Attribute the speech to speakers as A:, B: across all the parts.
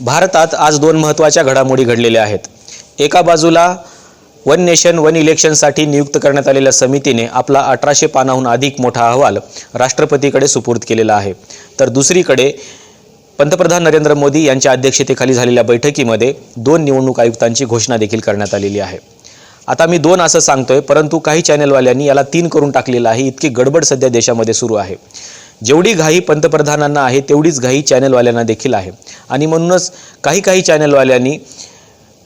A: भारतात आज दोन महत्त्वाच्या घडामोडी घडलेल्या आहेत. एका बाजूला वन नेशन वन इलेक्शनसाठी नियुक्त करण्यात आलेल्या समितीने आपला अठराशे पानाहून अधिक मोठा अहवाल राष्ट्रपतीकडे सुपूर्द केलेला आहे. तर दुसरीकडे पंतप्रधान नरेंद्र मोदी यांच्या अध्यक्षतेखाली झालेल्या बैठकीमध्ये दोन निवडणूक आयुक्तांची घोषणा देखील करण्यात आलेली आहे. आता मी दोन असं सांगतोय परंतु काही चॅनलवाल्यांनी याला तीन करून टाकलेलं आहे. इतकी गडबड सध्या देशामध्ये सुरू आहे. जेवढी घाई पंतप्रधानांना आहे तेवढीच घाई चॅनलवाल्यांना देखील आहे. आणि म्हणूनच काही काही चॅनलवाल्यांनी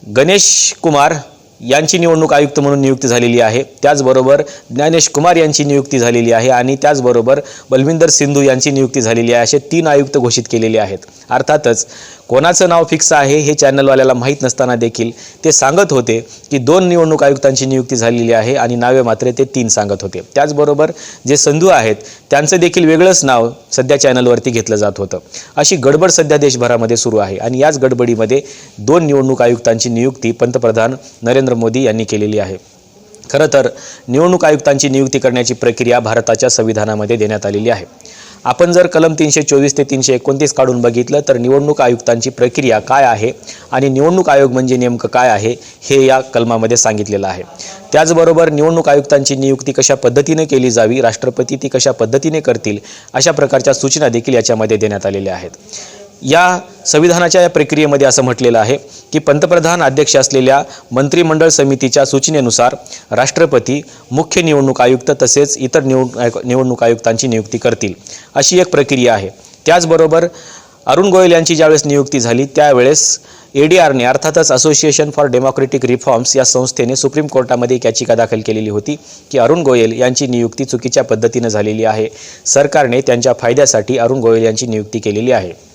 A: गणेश कुमार यांची निवडणूक आयुक्त म्हणून नियुक्ती झालेली आहे. त्याचबरोबर ज्ञानेश कुमार यांची नियुक्ती झालेली आहे आणि त्याचबरोबर बलविंदर सिंधू यांची नियुक्ती झालेली आहे. असे तीन आयुक्त घोषित केलेले आहेत. अर्थातच कोणाचं नाव फिक्स आहे हे चॅनलवाल्याला माहीत नसताना देखील ते सांगत होते की दोन निवडणूक आयुक्तांची नियुक्ती झालेली आहे आणि नावे मात्र ते तीन सांगत होते. त्याचबरोबर जे संधू आहेत त्यांचं देखील वेगळंच नाव सध्या चॅनलवरती घेतलं जात होतं. अशी गडबड सध्या देशभरामध्ये सुरू आहे आणि याच गडबडीमध्ये दोन निवडणूक आयुक्तांची नियुक्ती पंतप्रधान नरेंद्र मोदी यांनी केलेली आहे. खरं तर निवडणूक आयुक्तांची नियुक्ती करण्याची प्रक्रिया भारताच्या संविधानामध्ये देण्यात आलेली आहे. आपण जर कलम तीनशे चोवीस ते तीनशे एकोणतीस काढून बघितलं तर निवडणूक आयुक्तांची प्रक्रिया काय आहे आणि निवडणूक आयोग म्हणजे नेमकं काय आहे हे या कलमामध्ये सांगितलेलं आहे. त्याचबरोबर निवडणूक आयुक्तांची नियुक्ती कशा पद्धतीने केली जावी राष्ट्रपती ती कशा पद्धतीने करतील अशा प्रकारच्या सूचना देखील याच्यामध्ये देण्यात आलेल्या आहेत. या संविधानाच्या या प्रक्रियेमध्ये असं म्हटलेलं आहे की पंतप्रधान अध्यक्ष असलेल्या मंत्रिमंडळ समितीच्या सूचनेनुसार राष्ट्रपती मुख्य निवडणूक आयुक्त तसेच इतर निवड आयु- निवडणूक आयुक्तांची नियुक्ती करतील. अशी एक प्रक्रिया आहे. त्याचबरोबर अरुण गोयल यांची ज्यावेळेस नियुक्ती झाली त्यावेळेस ए डी आरने अर्थातच असोसिएशन फॉर डेमोक्रेटिक रिफॉर्म्स या संस्थेने सुप्रीम कोर्टामध्ये एक याचिका दाखल केलेली होती की अरुण गोयल यांची नियुक्ती चुकीच्या पद्धतीनं झालेली आहे. सरकारने त्यांच्या फायद्यासाठी अरुण गोयल यांची नियुक्ती केलेली आहे.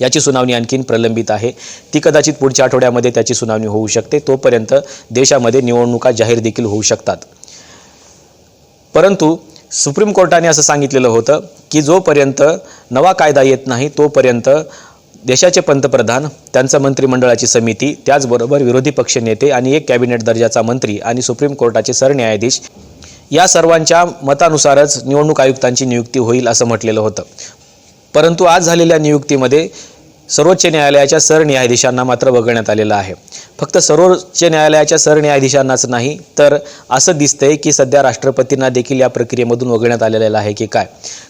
A: याची सुनावणी आणखीन प्रलंबित आहे. ती कदाचित पुढच्या आठवड्यामध्ये त्याची सुनावणी होऊ शकते. तोपर्यंत देशामध्ये निवडणुका जाहीर देखील होऊ शकतात. परंतु सुप्रीम कोर्टाने असं सांगितलेलं होतं की जोपर्यंत नवा कायदा येत नाही तोपर्यंत देशाचे पंतप्रधान त्यांचं मंत्रिमंडळाची समिती त्याचबरोबर विरोधी पक्ष नेते आणि एक कॅबिनेट दर्जाचा मंत्री आणि सुप्रीम कोर्टाचे सरन्यायाधीश या सर्वांच्या मतानुसारच निवडणूक आयुक्तांची नियुक्ती होईल असं म्हटलेलं होतं. परंतु आज झालेल्या नियुक्तीमध्ये सर्वोच्च न्यायालयाच्या सरन्यायाधीशांना मात्र वगळण्यात आलेलं आहे. फक्त सर्वोच्च न्यायालयाच्या सरन्यायाधीशांनाच नाही तर असं दिसतंय की सध्या राष्ट्रपतींना देखील या प्रक्रियेमधून वगळण्यात आलेलं आहे की काय.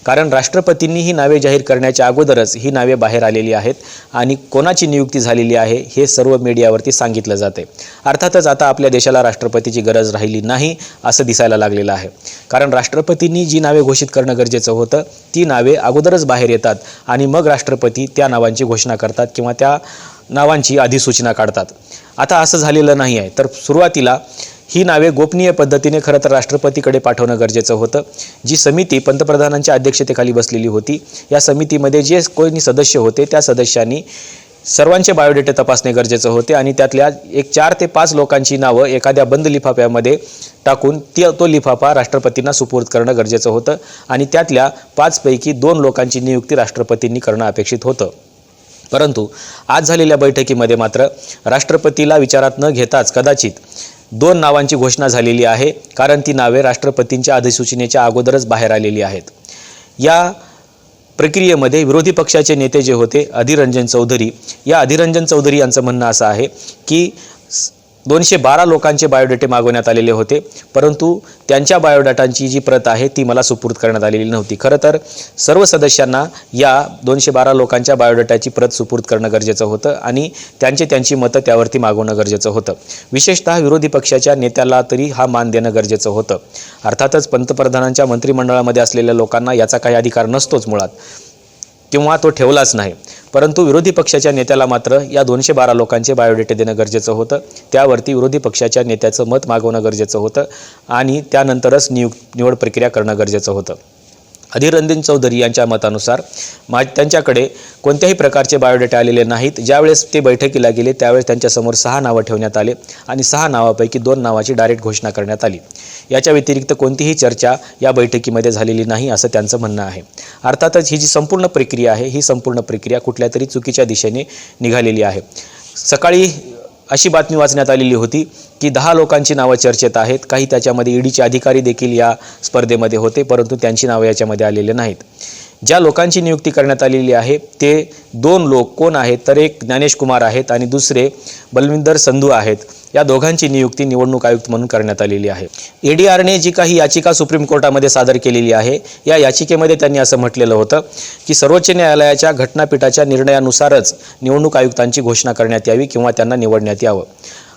A: कारण राष्ट्रपतींनी ही नावे जाहीर करण्याच्या अगोदरच ही नावे बाहेर आलेली आहेत आणि कोणाची नियुक्ती झालेली आहे हे सर्व मीडियावरती सांगितलं जाते अर्थातच आता आपल्या देशाला राष्ट्रपतीची गरज राहिली नाही असं दिसायला लागलेलं आहे. कारण राष्ट्रपतींनी जी नावे घोषित करणं गरजेचं होतं ती नावे अगोदरच बाहेर येतात आणि मग राष्ट्रपती त्या नावांची घोषणा करतात किंवा त्या नावांची अधिसूचना काढतात. आता असं झालेलं नाही आहे. तर सुरुवातीला ही नावे गोपनीय पद्धतीने खरं तर राष्ट्रपतीकडे पाठवणं गरजेचं होतं. जी समिती पंतप्रधानांच्या अध्यक्षतेखाली बसलेली होती या समितीमध्ये जे कोणी सदस्य होते त्या सदस्यांनी सर्वांचे बायोडेटे तपासणे गरजेचं होते आणि त्यातल्या एक चार ते पाच लोकांची नावं एखाद्या बंद लिफाफ्यामध्ये टाकून ती तो लिफाफा राष्ट्रपतींना सुपूर्द करणं गरजेचं होतं आणि त्यातल्या पाचपैकी दोन लोकांची नियुक्ती राष्ट्रपतींनी करणं अपेक्षित होतं. परंतु आज झालेल्या बैठकीमध्ये मात्र राष्ट्रपतीला विचारात न घेताच कदाचित दोन नावांची घोषणा झालेली आहे कारण ती नावे राष्ट्रपतींच्या अधिसूचनेच्या अगोदरच बाहेर आलेली आहेत. या प्रक्रियेमध्ये विरोधी पक्षाचे नेते जे होते अधिरंजन चौधरी या अधिरंजन चौधरी यांचं म्हणणं असं आहे की दोनशे बारा लोकांचे बायोडेटे मागवण्यात आलेले होते परंतु त्यांच्या बायोडाटांची जी प्रत आहे ती मला सुपूर्द करण्यात आलेली नव्हती. खरं तर सर्व सदस्यांना या दोनशे बारा लोकांच्या बायोडाटाची प्रत सुपूर्द करणं गरजेचं होतं आणि त्यांचे त्यांची मतं त्यावरती मागवणं गरजेचं होतं. विशेषतः विरोधी पक्षाच्या नेत्याला तरी हा मान देणं गरजेचं होतं. अर्थातच पंतप्रधानांच्या मंत्रिमंडळामध्ये असलेल्या लोकांना याचा काही अधिकार नसतोच मुळात किंवा तो ठेवलाच नाही. परंतु विरोधी पक्षाच्या नेत्याला मात्र या दोनशे बारा लोकांचे बायोडेटे देणं गरजेचं होतं. त्यावरती विरोधी पक्षाच्या नेत्याचं मत मागवणं गरजेचं होतं आणि त्यानंतरच नियुक निवड प्रक्रिया करणं गरजेचं होतं. अधिरंजन चौधरी यांच्या मतानुसार मा त्यांच्याकडे कोणत्याही प्रकारचे बायोडेटा आलेले नाहीत. ज्यावेळेस ते बैठकीला गेले त्यावेळेस त्यांच्यासमोर सहा नावं ठेवण्यात आले आणि सहा नावापैकी दोन नावाची डायरेक्ट घोषणा करण्यात आली. याच्या व्यतिरिक्त कोणतीही चर्चा या बैठकीमध्ये झालेली नाही असं त्यांचं म्हणणं आहे. अर्थातच ही जी संपूर्ण प्रक्रिया आहे ही संपूर्ण प्रक्रिया कुठल्या तरी चुकीच्या दिशेने निघालेली आहे. सकाळी अशी बातमी वाचण्यात आलेली होती की दहा लोकांची नावं चर्चेत आहेत. काही त्याच्यामध्ये ईडीचे अधिकारी देखील या स्पर्धेमध्ये होते परंतु त्यांची नावं याच्यामध्ये आलेले नाहीत. ज्या लोकांची नियुक्ती करण्यात आलेली आहे ते दोन लोक कोण आहेत? तर एक ज्ञानेश कुमार आहेत आणि दुसरे बलविंदर संधू आहेत. या दोघांची नियुक्ती निवडणूक आयुक्त म्हणून करण्यात आलेली आहे. ए डी आरने जी काही याचिका सुप्रीम कोर्टामध्ये सादर केलेली आहे या याचिकेमध्ये त्यांनी असं म्हटलेलं होतं की सर्वोच्च न्यायालयाच्या घटनापीठाच्या निर्णयानुसारच निवडणूक आयुक्तांची घोषणा करण्यात यावी किंवा त्यांना निवडण्यात यावं.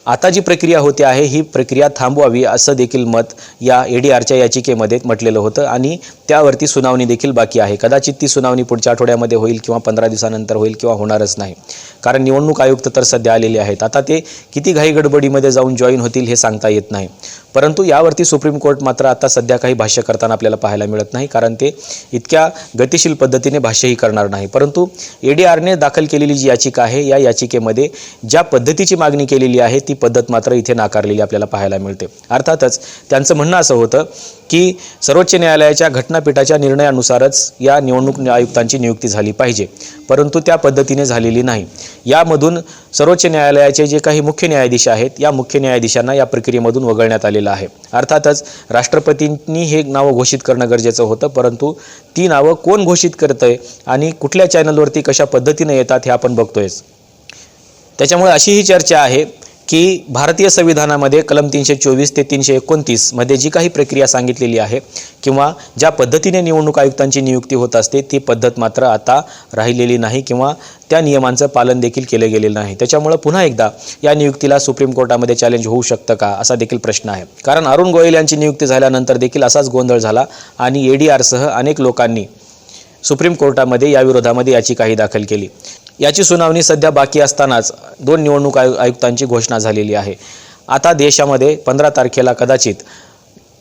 A: आता जी प्रक्रिया होते आहे ही प्रक्रिया थांबवावी असं देखील मत या ए डी आरच्या याचिकेमध्ये म्हटलेलं होतं आणि त्यावरती सुनावणी देखील बाकी आहे. कदाचित ती सुनावणी पुढच्या आठवड्यामध्ये होईल किंवा पंधरा दिवसानंतर होईल किंवा होणारच नाही. कारण निवडणूक आयुक्त तर सध्या आलेले आहेत. आता ते किती घाई गडबडीमध्ये जाऊन जॉईन होतील हे सांगता येत नाही. परंतु यावरती सुप्रीम कोर्ट मात्र आता सध्या काही भाष्य करताना आपल्याला पाहायला मिळत नाही कारण ते इतक्या गतिशील पद्धतीने भाष्यही करणार नाही. परंतु ए डी आरने दाखल केलेली जी याचिका आहे या याचिकेमध्ये ज्या पद्धतीची मागणी केलेली आहे ती पद्धत मात्र इथे नाकारलेली आपल्याला पाहायला मिळते. अर्थातच त्यांचं म्हणणं असं होतं की सर्वोच्च न्यायालयाच्या घटनापीठाच्या निर्णयानुसारच या निवडणूक आयुक्तांची नियुक्ती झाली पाहिजे. परंतु त्या पद्धतीने झालेली नाही. यामधून सर्वोच्च न्यायालयाचे जे काही मुख्य न्यायाधीश आहेत या मुख्य न्यायाधीशांना या प्रक्रियेमधून वगळण्यात आलेलं आहे. अर्थातच राष्ट्रपतींनी हे नावं घोषित करणं गरजेचं होतं परंतु ती नावं कोण घोषित करतंय आणि कुठल्या चॅनलवरती कशा पद्धतीने येतात हे आपण बघतोयच. त्याच्यामुळे अशी ही चर्चा आहे. की भारतीय संविधानामध्ये कलम तीनशे चोवीस ते तीनशे एकोणतीसमध्ये जी काही प्रक्रिया सांगितलेली आहे किंवा ज्या पद्धतीने निवडणूक आयुक्तांची नियुक्ती होत असते ती पद्धत मात्र आता राहिलेली नाही किंवा त्या नियमांचं पालन देखील केलं गेलेलं नाही. त्याच्यामुळं पुन्हा एकदा या नियुक्तीला सुप्रीम कोर्टामध्ये चॅलेंज होऊ शकतं का असा देखील प्रश्न आहे. कारण अरुण गोयल यांची नियुक्ती झाल्यानंतर देखील असाच गोंधळ झाला आणि ए डी आरसह अनेक लोकांनी सुप्रीम कोर्टामध्ये या विरोधामध्ये याचिकाही दाखल केली. याची सुनावणी सध्या बाकी असतानाच दोन निवडणूक आयु आयुक्तांची घोषणा झालेली आहे. आता देशामध्ये पंधरा तारखेला कदाचित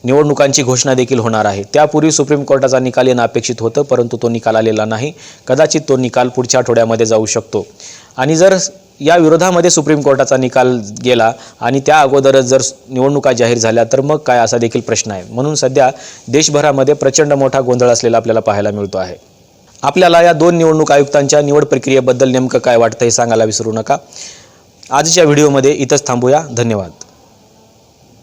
A: निवडणुकांची घोषणा देखील होणार आहे. त्यापूर्वी सुप्रीम कोर्टाचा निकाल येणं अपेक्षित होतं परंतु तो निकाल आलेला नाही. कदाचित तो निकाल पुढच्या आठवड्यामध्ये जाऊ शकतो. आणि जर या विरोधामध्ये सुप्रीम कोर्टाचा निकाल गेला आणि त्या अगोदरच जर निवडणुका जाहीर झाल्या तर मग काय असा देखील प्रश्न आहे. म्हणून सध्या देशभरामध्ये प्रचंड मोठा गोंधळ असलेला आपल्याला पाहायला मिळतो आहे. आपल्याला या दोन निवडणूक आयुक्तांच्या निवड प्रक्रियेबद्दल नेमकं काय वाटतं हे सांगायला विसरू नका. आजच्या व्हिडिओमध्ये इथंच थांबूया. धन्यवाद.